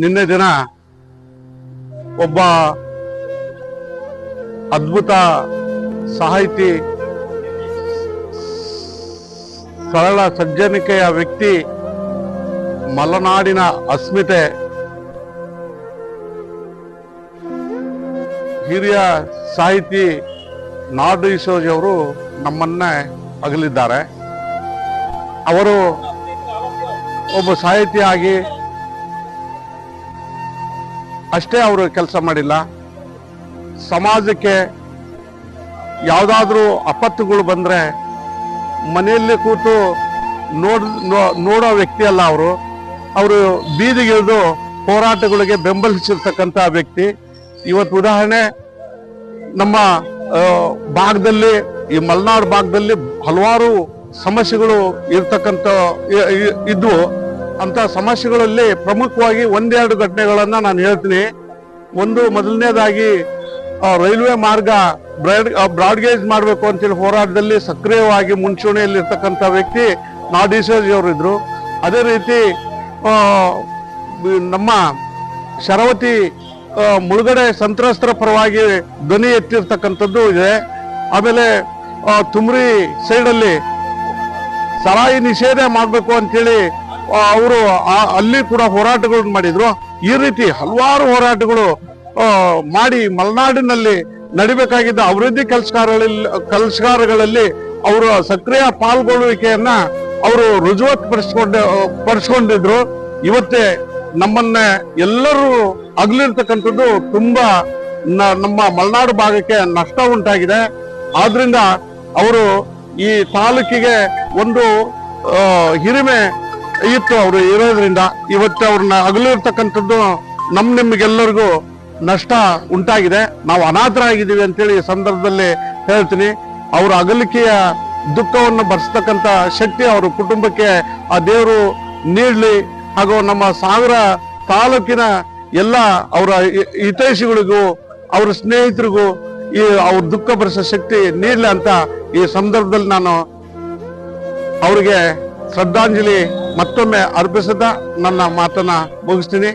ನಿನ್ನೆ ದಿನ ಒಬ್ಬ ಅದ್ಭುತ ಸಾಹಿತಿ, ಸರಳ ಸಜ್ಜನಿಕೆಯ ವ್ಯಕ್ತಿ, ಮಲೆನಾಡಿನ ಅಸ್ಮಿತೆ, ಹಿರಿಯ ಸಾಹಿತಿ ನಾಡು ಅವರು ನಮ್ಮನ್ನೇ ಅಗಲಿದ್ದಾರೆ. ಅವರು ಒಬ್ಬ ಸಾಹಿತಿಯಾಗಿ ಅಷ್ಟೇ ಅವರು ಕೆಲಸ ಮಾಡಿಲ್ಲ. ಸಮಾಜಕ್ಕೆ ಯಾವುದಾದ್ರೂ ಅಪತ್ತುಗಳು ಬಂದರೆ ಮನೆಯಲ್ಲಿ ಕೂತು ನೋಡ್ ನೋಡೋ ವ್ಯಕ್ತಿ ಅಲ್ಲ ಅವರು. ಅವರು ಬೀದಿಗಿಳಿದು ಹೋರಾಟಗಳಿಗೆ ಬೆಂಬಲಿಸಿರ್ತಕ್ಕಂಥ ವ್ಯಕ್ತಿ. ಇವತ್ತು ಉದಾಹರಣೆ, ನಮ್ಮ ಭಾಗದಲ್ಲಿ, ಈ ಮಲೆನಾಡು ಭಾಗದಲ್ಲಿ ಹಲವಾರು ಸಮಸ್ಯೆಗಳು ಇರ್ತಕ್ಕಂಥ ಇದ್ವು. ಅಂತ ಸಮಸ್ಯೆಗಳಲ್ಲಿ ಪ್ರಮುಖವಾಗಿ ಒಂದೆರಡು ಘಟನೆಗಳನ್ನ ನಾನು ಹೇಳ್ತೀನಿ. ಒಂದು ಮೊದಲನೇದಾಗಿ ರೈಲ್ವೆ ಮಾರ್ಗ ಬ್ರಾಡ್ ಬ್ರಾಡ್ಗೇಜ್ ಮಾಡಬೇಕು ಅಂತೇಳಿ ಹೋರಾಟದಲ್ಲಿ ಸಕ್ರಿಯವಾಗಿ ಮುಂಚೂಣಿಯಲ್ಲಿ ಇರ್ತಕ್ಕಂಥ ವ್ಯಕ್ತಿ ಇದ್ರು ಅದೇ ರೀತಿ ನಮ್ಮ ಶರಾವತಿ ಮುಳುಗಡೆ ಸಂತ್ರಸ್ತರ ಪರವಾಗಿ ಧ್ವನಿ ಎತ್ತಿರ್ತಕ್ಕಂಥದ್ದು ಇದೆ. ಆಮೇಲೆ ತುಮ್ರಿ ಸೈಡಲ್ಲಿ ಸರಾಯಿ ನಿಷೇಧ ಮಾಡಬೇಕು ಅಂತೇಳಿ ಅವರು ಅಲ್ಲಿ ಕೂಡ ಹೋರಾಟಗಳನ್ನು ಮಾಡಿದ್ರು. ಈ ರೀತಿ ಹಲವಾರು ಹೋರಾಟಗಳು ಮಾಡಿ ಮಲೆನಾಡಿನಲ್ಲಿ ನಡಿಬೇಕಾಗಿದ್ದ ಅಭಿವೃದ್ಧಿ ಕೆಲಸಗಾರಗಳಲ್ಲಿ ಕೆಲಸಗಾರಗಳಲ್ಲಿ ಅವರ ಸಕ್ರಿಯ ಪಾಲ್ಗೊಳ್ಳುವಿಕೆಯನ್ನ ಅವರು ರುಜುವತ್ ಪಡಿಸ್ಕೊಂಡ ಪಡಿಸ್ಕೊಂಡಿದ್ರು. ಇವತ್ತೇ ನಮ್ಮನ್ನ ಎಲ್ಲರೂ ಅಗಲಿರ್ತಕ್ಕಂಥದ್ದು ತುಂಬಾ ನಮ್ಮ ಮಲೆನಾಡು ಭಾಗಕ್ಕೆ ನಷ್ಟ ಉಂಟಾಗಿದೆ. ಆದ್ರಿಂದ ಅವರು ಈ ತಾಲೂಕಿಗೆ ಒಂದು ಹಿರಿಮೆ ಇತ್ತು ಅವರು ಇರೋದ್ರಿಂದ ಇವತ್ತು ಅವ್ರನ್ನ ಅಗಲಿರ್ತಕ್ಕಂಥದ್ದು ನಮ್ ನಿಮ್ಗೆಲ್ಲರಿಗೂ ನಷ್ಟ ಉಂಟಾಗಿದೆ. ನಾವು ಅನಾಥರಾಗಿದ್ದೀವಿ ಅಂತೇಳಿ ಈ ಸಂದರ್ಭದಲ್ಲಿ ಹೇಳ್ತೀನಿ. ಅವರ ಅಗಲಿಕೆಯ ದುಃಖವನ್ನು ಭರಿಸ್ತಕ್ಕಂಥ ಶಕ್ತಿ ಅವರ ಕುಟುಂಬಕ್ಕೆ ಆ ದೇವರು ನೀಡಲಿ. ಹಾಗೂ ನಮ್ಮ ಸಾಗರ ತಾಲೂಕಿನ ಎಲ್ಲ ಅವರ ಹಿತೈಷಿಗಳಿಗೂ, ಅವ್ರ ಸ್ನೇಹಿತರಿಗೂ ಈ ಅವ್ರ ದುಃಖ ಭರಿಸೋ ಶಕ್ತಿ ನೀಡಲಿ ಅಂತ ಈ ಸಂದರ್ಭದಲ್ಲಿ ನಾನು ಅವರಿಗೆ ಶ್ರದ್ಧಾಂಜಲಿ ಮತ್ತೊಮ್ಮೆ ಅರ್ಪಿಸದ ನನ್ನ ಮಾತನ್ನ ಮುಗಿಸ್ತೀನಿ.